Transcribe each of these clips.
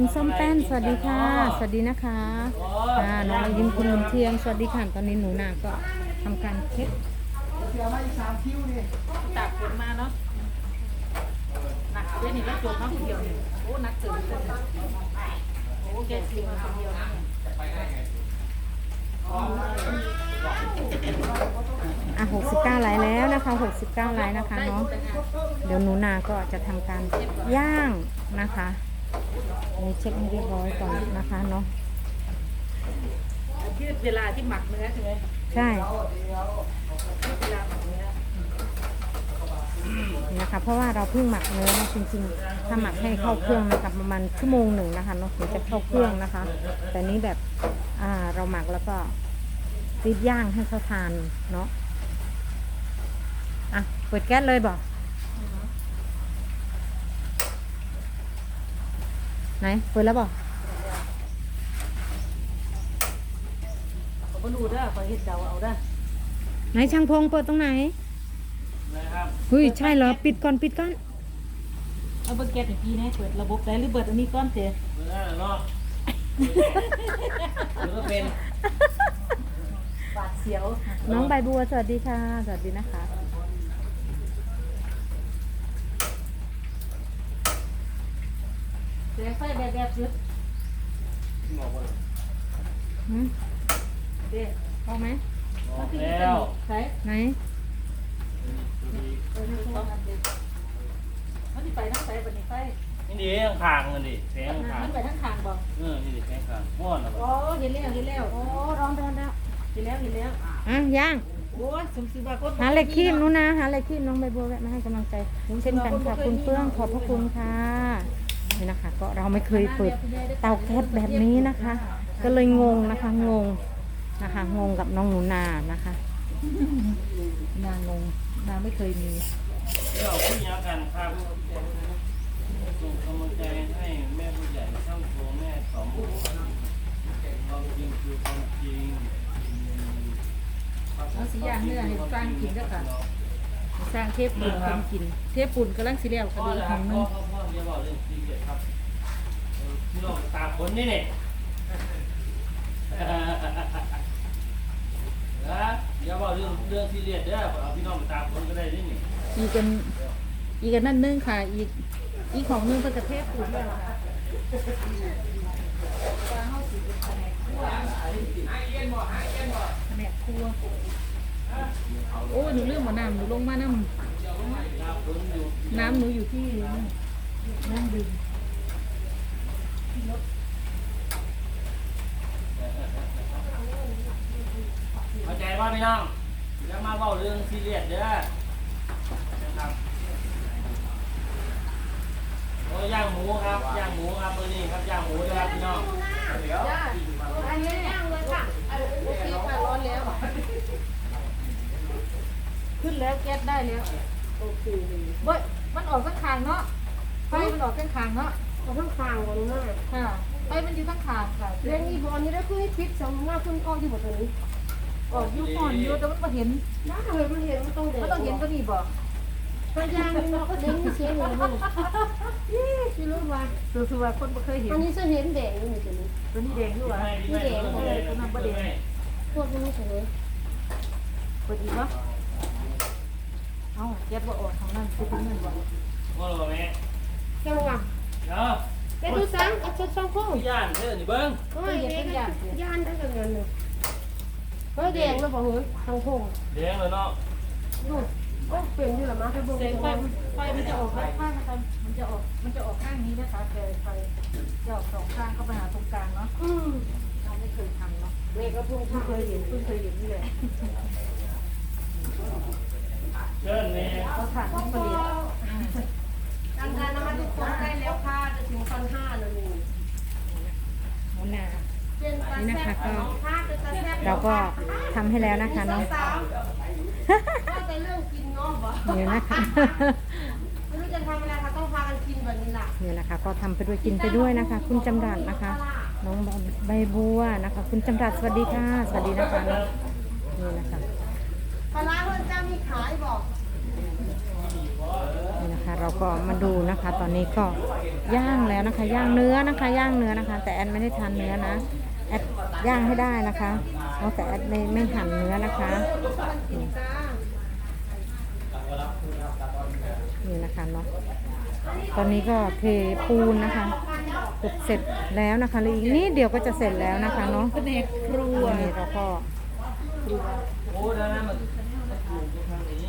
คุณส้มแป้นสวัสดีค่ะ สวัสดีนะคะอ่าน้องยิ้มคุณบุญเทียมสวัสดีค่ะตอนนี้หนูนาก็ทำการเช็ดเสียมาอีกสามคิวนี่ตากฝนมาเนาะหนักเดี๋ยวนี้ก็จบเนาะคนเดียวนี่โอ้หนักเกินเลยโอ้แกซิมาคนเดียวนะอะ69ไลน์แล้วนะคะ69ไลน์นะคะเนาะเดี๋ยวหนูนาก็จะทำการย่างนะคะ นี่เช็คให้เรียบร้อยก่อนนะคะเนาะยืดเวลาที่หมักเนื้อใช่ไหมใช่ยืดเวลาหมักเนื้อนะคะเพราะว่าเราเพิ่งหมักเนื้อนะจริงๆ ถ้าหมักให้เข้าเครื่องนะคะประมาณชั่วโมงหนึ่งนะคะเนาะถึงจะเข้าเครื่องนะคะ แต่นี้แบบอ่าเราหมักแล้วก็รีบย่างให้เขาทานเนาะอะเปิดแก๊สเลยบอก ไหนเปิดแล้วบอกผมก็ดูเด้อคอยเห็ดเดาเอาเด้อไหนช่างพงเปิดตรงไหนนะครับเฮ้ยใช่เหรอปิดก่อนปิดก่อนเอาเบอร์แก๊สอีกทีนะเปิดระบบได้หรือเปิดอันนี้ก้อนเจเมื่อนั้นเนาะมันก็เป็นบาดเสียว น้องใบบัวสวัสดีค่ะ สวัสดีนะคะ เสียไฟแบบแบบยืดหืมเด้พอไหมออกแล้วใส่ไหนเออนี่ต้องอันเดียวมันที่ไปทั้งใส่บันนี้ไฟนี่ดิข้างทางมันดิแสงข้างทางมันไปทั้งทางบ่เออนี่ดิแสงข้างห้อนแล้วโอ้เห็นแล้วเห็นแล้วโอ้ร้อนร้อนแล้วเห็นแล้วเห็นแล้วอะย่างโอ้ยสมศรีบาโคตหาเหล็กคีบนู้นนะหาเหล็กคีบน้องใบบัวแวะมาให้กำลังใจเช่นกันค่ะคุณเฟื่องขอบพระคุณค่ะ นี่นะคะ ก็เราไม่เคยเปิดเตาแก๊สแบบนี้นะคะ ก็เลยงงนะคะงงนะคะ งงกับน้องหนูนานะคะ นางงนางไม่เคยมีเดี๋ยวพี่ยากันครับส่งกำลังใจให้แม่ผู้ใหญ่ช่างโทแม่สองความจริงคือความจริงเอาสีย่างเนื้อให้สร้างกินด้วยค่ะสร้างเทปปุ่นคนกิน เทปปุ่นกำลังสีแล้วพ่กอระดูกนะคขรัอบงพ่นึอง พ่อพ่อเดี๋ยวบอกเรื่องซีเรียครับพี่น้องตาผลนี่เนี่ยนะเดี๋ยวบอกเรื่องเรื่องซีเรียสเด้อเอาพี่น้องตาผลก็ได้นี่นี่อีกันอีกกันนั่นนึงค่ะ อีกอีกของนึงเป็นกระเทปปุ่นแล้วค่ะแผนกครัวโอ้ยหนูเรื่องหมอน้ำหนูลงมาน้ำน้ำหนูอยู่ที่ น้ำดื่มเข้าใจว่าพี่น้องเดี๋ยวมาเล่าเรื่องซีเรียสเด้อนะครับโอ้ยย่างหมูครับย่างหมูครับตัวนี้ครับย่างหมูด้วยครับพี่น้องเดี๋ยวอันนี้ย่างเลยค่ะโอเคค่ะร้อนแล้ว ขึ้นแล้วแก๊สได้แล้ว โอเคเว้ยมันออกข้างคางเนาะ ไฟมันออกข้างคางเนาะเอาทั้งฟางก่อนนะค่ะไฟมันอยู่ข้างคางค่ะเรื่องนี้บอลนี้ได้คือให้พิษสองหน้าขึ้นก้อนที่หมดตัวนี้ออกอยู่ก่อนอยู่แต่มันไม่เห็นน้าเลยมันเห็นมันต้องเด็กมันต้องเห็นก็นี่บอกพยางมันเด็กมีเสียงเลยมึงนี่ชิรู้ว่าคือคือว่าคนไม่เคยเห็นอันนี้จะเห็นแดงนี่ตัวนี้ ตัวนี้แดงด้วยวะนี่แดงตัวนี้ตัวนั้นประเด็นพวกนี้สวยเปิดอีกวะเอ้าแก๊สว่าออกทางนั้นคือตรงนั้นบอกว่าเราแม่ แก้วว่ะเนาะแกดูสังเอาสองข้องพี่ย่านเด้อนี่เบิ้งโอ้ยย่านได้กันเงินเลยเฮ้ยแดงแล้วบอกเฮ้ยทางพงแดงเลยเนาะดูก็เป็นอยู่ละมั้งถ้าเบิ่งแสงไฟไฟมันจะออกข้างข้างนะครับมันจะออกมันจะออกข้างนี้นะคะแต่ไฟจะออกสองข้างเข้าไปหาตรงกลางเนาะอืมเราไม่เคยทำเนาะเมฆก็พุ่งเพิ่งข้างเคยเห็นเพิ่งเคยเห็นนี่แหละเชิญแม่เขาถ่านผลิตทางการน้ำ มันทุกคนได้แล้วค่ะจะถึงพันห้าแล้วนี่หนูนาเป็นตานี่นะแซ่คะบก็ค่ะเป็นตาแซ่บเราก็ทำให้แล้วนะคะเนาะสาวว่าแต่เรื่องกินเนาะบ่นี่นะคะไม่รู้จะทำอะไรคะต้องพากันกินแบบนี้ล่ะนี่นะคะ ก็ทำไปด้วยกินไปด้วยนะคะ คุณจำรัดนะคะ น้องใบบัวนะคะ คุณจำรัดสวัสดีค่ะสวัสดีนะคะนี่นะคะปลาร้าเพื่อนเจ้ามีขายบอกนี่นะคะ เราก็มาดูนะคะ ตอนนี้ก็ย่างแล้วนะคะ ย่างเนื้อนะคะ ย่างเนื้อนะคะ แต่แอดไม่ได้ทานเนื้อนะแอดย่างให้ได้นะคะเพราะแต่แอดไม่ไม่หั่นเนื้อนะคะนี่นี่นะคะเนาะตอนนี้ก็เทปูนนะคะเกือบเสร็จแล้วนะคะเหลืออีกนิดเดียวก็จะเสร็จแล้วนะคะเนาะแผนกครัวนี่เราก็โอ้ดังนั้นมันมันถูกตรงทางนี้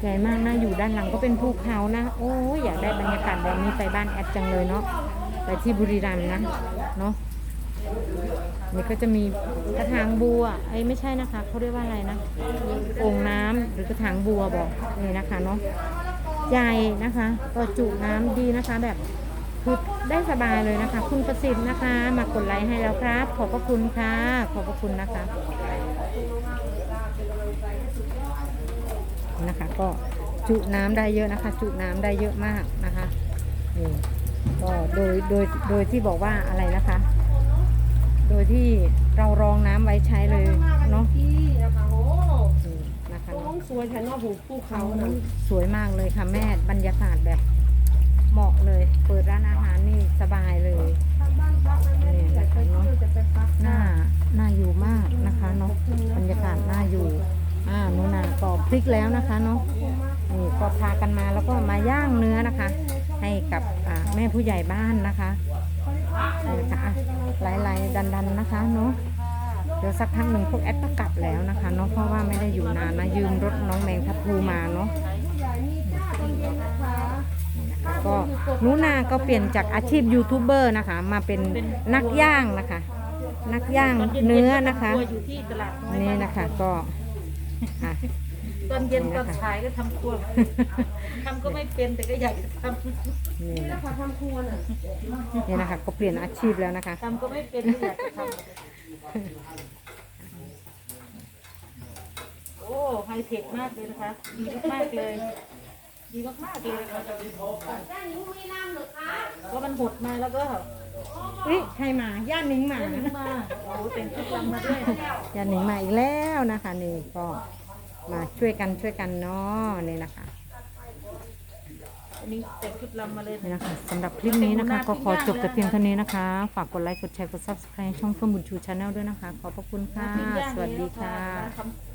ใหญ่มากน่าอยู่ด้านหลังก็เป็นภูเขานะ โอ้ยอยากได้บรรยากาศแบบนี้ไปบ้านแอดจังเลยเนาะไปที่บุรีรัมย์นะเนาะนี่ก็จะมีกระถางบัวไอ้ไม่ใช่นะคะเขาเรียกว่าอะไรนะโอ่งน้ำหรือกระถางบัวบอกนี่นะคะเนาะใหญ่นะคะก็จุน้ำดีนะคะ แบบคือได้สบายเลยนะคะ คุณประสิทธิ์นะคะ มากดไลค์ให้แล้วครับ ขอบพระคุณค่ะ ขอบพระคุณนะคะ นะคะ ก็จุน้ำได้เยอะนะคะ จุน้ำได้เยอะมากนะคะนี่ก็โดยโดยโดยที่บอกว่าอะไรนะคะ โดยที่เรารองน้ำไว้ใช้เลยเนาะพี่นะคะโอ้นี่นะคะท้อเนาะงสวยฉันว่าหูภูเขานะสวยมากเลยค่ะแม่บรรยากาศแบบเหมาะเลย เปิดร้านอาหารนี่สบายเลยทางบ้านพักนะแม่อยากไปเที่ยวจะไปพักน่าน่าอยู่มากนะคะเนาะ พลิกแล้วนะคะเนาะนี่ก็พากันมาแล้วก็มาย่างเนื้อนะคะ ให้กับแม่ผู้ใหญ่บ้านนะคะนี่ค่ะไล่ๆดันๆนะคะเนาะเดี๋ยวสักพักหนึ่งพวกแอดก็กลับแล้วนะคะเนาะเพราะว่าไม่ได้อยู่นานนะยืมรถน้องแมงทับพูมาเนาะก็นุนาก็เปลี่ยนจากอาชีพยูทูบเบอร์นะคะ มาเป็นนักย่างนะคะ นักย่างเนื้อนะคะนี่นะคะก็อะ ตอนเย็นนี่ตนะคะอนฉายก็ทำครัวทำก็ไม่เป็นแต่ก็อยากจะทนี่นี่นะนะคะทำครัวน่ะนี่นะคะ ก็เปลี่ยนอาชีพแล้วนะคะำทำก็ไม่เป็นก็อยากจะทำโอ้ไฮเทคมากเลยนะคะดีมากๆเลย ดีมากๆเลยนะคะด้านนี้มีน้ำหรือคะเพราะมันหดมาแล้วก็เฮ้ยใครมาย่านนิ้งมาถึงมาโอ้เป็นชุดลำมาด้วยย่านนิ้งมาอีกแล้วนะคะนี่ก็ มาช่วยกันช่วยกันเนาะนี่นะคะอันนี้เป็นชุดลำมาเลยนี่นะคะสำหรับคลิปนี้นะคะ ก็ขอจบแต่เพียงเท่านี้นะคะ ฝากกดไลค์กดแชร์กด subscribe ช่องเฟื่องบุญชูชาแนลด้วยนะคะ ขอบพระคุณค่ะ สวัสดีค่ะทำ